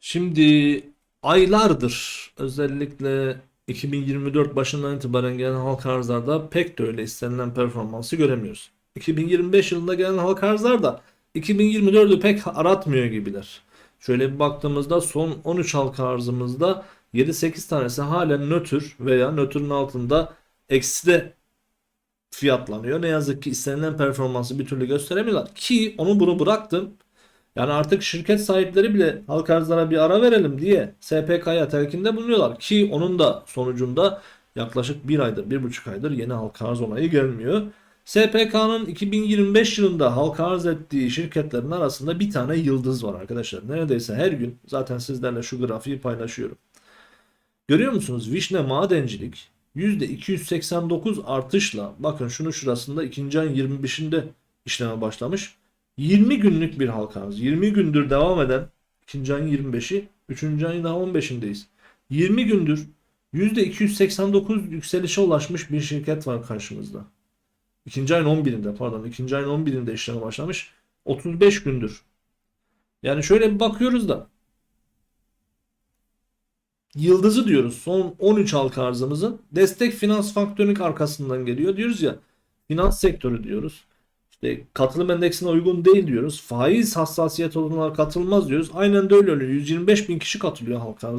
Şimdi aylardır özellikle 2024 başından itibaren gelen halka arzlarda pek de öyle istenilen performansı göremiyoruz. 2025 yılında gelen halka arzlar da 2024'ü pek aratmıyor gibiler. Şöyle bir baktığımızda son 13 halka arzımızda 7-8 tanesi halen nötr veya nötrün altında ekside fiyatlanıyor. Ne yazık ki istenilen performansı bir türlü gösteremiyorlar. Ki onu bunu bıraktım. Yani artık şirket sahipleri bile halk arzlara bir ara verelim diye SPK'ya telkinde bulunuyorlar. Ki onun da sonucunda yaklaşık bir aydır, bir buçuk aydır yeni halka arz onayı gelmiyor. SPK'nın 2025 yılında halka arz ettiği şirketlerin arasında bir tane yıldız var arkadaşlar. Neredeyse her gün zaten sizlerle şu grafiği paylaşıyorum. Görüyor musunuz? Vişne Madencilik %289 artışla bakın şunu şurasında ikinci ayın 25'inde işleme başlamış. 20 günlük bir halka arz. 20 gündür devam eden ikinci ayın 25'i, üçüncü ayın daha 15'indeyiz. 20 gündür %289 yükselişe ulaşmış bir şirket var karşımızda. İkinci ayın 11'inde pardon ikinci ayın 11'inde işleme başlamış. 35 gündür. Yani şöyle bir bakıyoruz da yıldızı diyoruz. Son 13 halka arzımızın destek finans faktörünün arkasından geliyor. Diyoruz ya finans sektörü diyoruz. İşte katılım endeksine uygun değil diyoruz. Faiz hassasiyet olanlar katılmaz diyoruz. Aynen de öyle oluyor. 125 bin kişi katılıyor halka.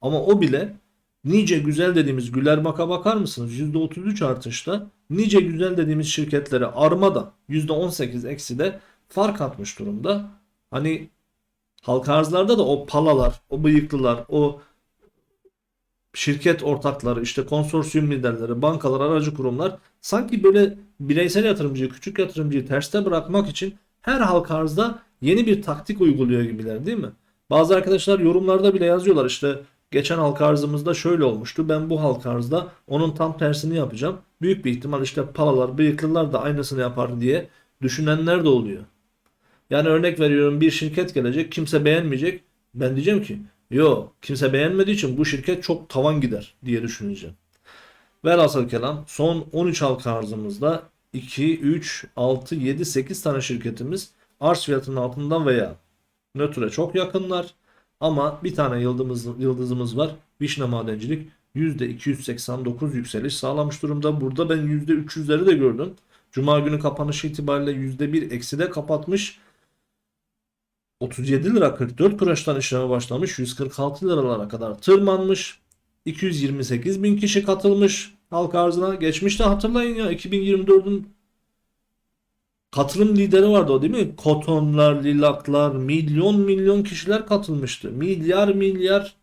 Ama o bile nice güzel dediğimiz Güler Bak'a bakar mısınız? %33 artışta nice güzel dediğimiz şirketlere Armada %18 eksi de fark atmış durumda. Hani halka arzlarda da o palalar, o bıyıklılar, o şirket ortakları, işte konsorsiyum liderleri, bankalar, aracı kurumlar sanki böyle bireysel yatırımcıyı, küçük yatırımcıyı terste bırakmak için her halka arzda yeni bir taktik uyguluyor gibiler değil mi? Bazı arkadaşlar yorumlarda bile yazıyorlar işte geçen halka arzımızda şöyle olmuştu. Ben bu halka arzda onun tam tersini yapacağım. Büyük bir ihtimal işte palalar, bıyıklılar da aynısını yapar diye düşünenler de oluyor. Yani örnek veriyorum bir şirket gelecek kimse beğenmeyecek. Ben diyeceğim ki yo kimse beğenmediği için bu şirket çok tavan gider diye düşüneceğim. Velhasıl kelam son 13 halka arzımızda 2, 3, 6, 7, 8 tane şirketimiz arz fiyatının altından veya nötre çok yakınlar. Ama bir tane yıldızımız, yıldızımız var. Vişne Madencilik %289 yükseliş sağlamış durumda. Burada ben %300'leri de gördüm. Cuma günü kapanışı itibariyle %1 eksi de kapatmış. 37 lira 44 kuruştan işleme başlamış. 146 liralara kadar tırmanmış. 228 bin kişi katılmış halk arzına. Geçmişte hatırlayın ya 2024'ün katılım lideri vardı o değil mi? Kotonlar, lilaklar, milyon milyon kişiler katılmıştı. Milyar milyar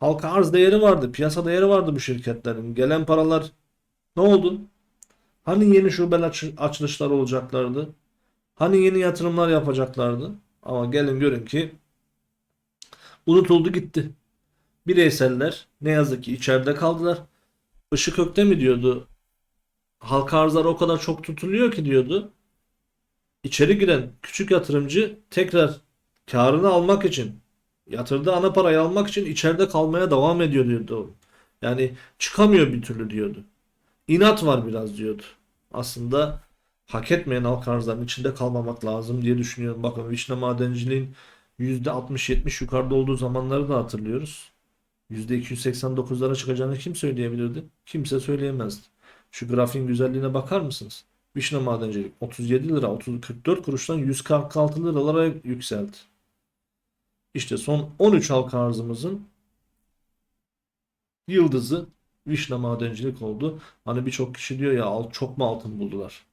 halka arz değeri vardı. Piyasa değeri vardı bu şirketlerin. Gelen paralar ne oldu? Hani yeni şube aç açılışlar olacaklardı? Hani yeni yatırımlar yapacaklardı? Ama gelin görün ki unutuldu gitti. Bireyseller ne yazık ki içeride kaldılar. Işık Ökte mi diyordu? Halka arzlar o kadar çok tutuluyor ki diyordu. İçeri giren küçük yatırımcı tekrar karını almak için yatırdığı ana parayı almak için içeride kalmaya devam ediyor diyordu. Yani çıkamıyor bir türlü diyordu. İnat var biraz diyordu. Aslında hak etmeyen halk arzların içinde kalmamak lazım diye düşünüyorum. Bakın Vişne Madenciliğin %60-70 yukarıda olduğu zamanları da hatırlıyoruz. %289'lara çıkacağını kim söyleyebilirdi? Kimse söyleyemezdi. Şu grafiğin güzelliğine bakar mısınız? Vişne Madencilik 37 lira 30 44 kuruştan 146 liralara yükseldi. İşte son 13 halka arzımızın yıldızı Vişne Madencilik oldu. Hani birçok kişi diyor ya çok mu altın buldular?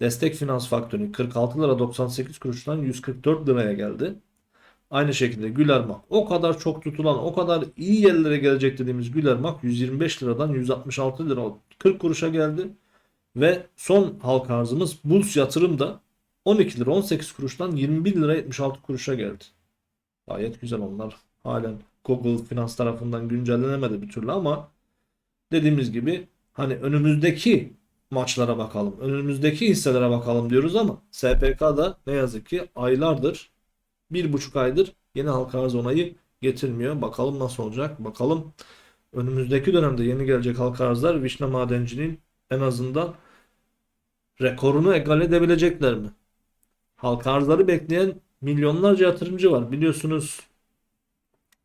Destek finans faktörü 46 lira 98 kuruştan 144 liraya geldi. Aynı şekilde Gülermak o kadar çok tutulan o kadar iyi yerlere gelecek dediğimiz Gülermak 125 liradan 166 lira 40 kuruşa geldi. Ve son halka arzımız Buls yatırım da 12 lira 18 kuruştan 21 lira 76 kuruşa geldi. Gayet güzel onlar. Halen Google Finans tarafından güncellenemedi bir türlü ama dediğimiz gibi hani önümüzdeki maçlara bakalım. Önümüzdeki hisselere bakalım diyoruz ama SPK da ne yazık ki aylardır bir buçuk aydır yeni halka arz onayı getirmiyor. Bakalım nasıl olacak. Bakalım önümüzdeki dönemde yeni gelecek halka arzlar Vişne Madenciliğin en azından rekorunu egal edebilecekler mi? halka arzları bekleyen milyonlarca yatırımcı var. Biliyorsunuz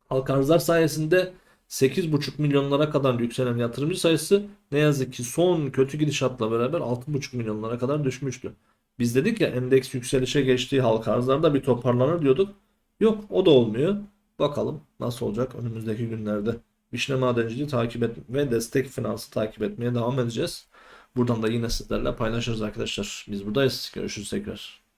halka arzlar sayesinde 8,5 milyonlara kadar yükselen yatırımcı sayısı ne yazık ki son kötü gidişatla beraber 6,5 milyonlara kadar düşmüştü. Biz dedik ya endeks yükselişe geçtiği halka arzlarda bir toparlanır diyorduk. Yok o da olmuyor. Bakalım nasıl olacak önümüzdeki günlerde. Vişne Madenciliği takip et ve destek finansı takip etmeye devam edeceğiz. Buradan da yine sizlerle paylaşırız arkadaşlar. Biz buradayız. Görüşürüz tekrar.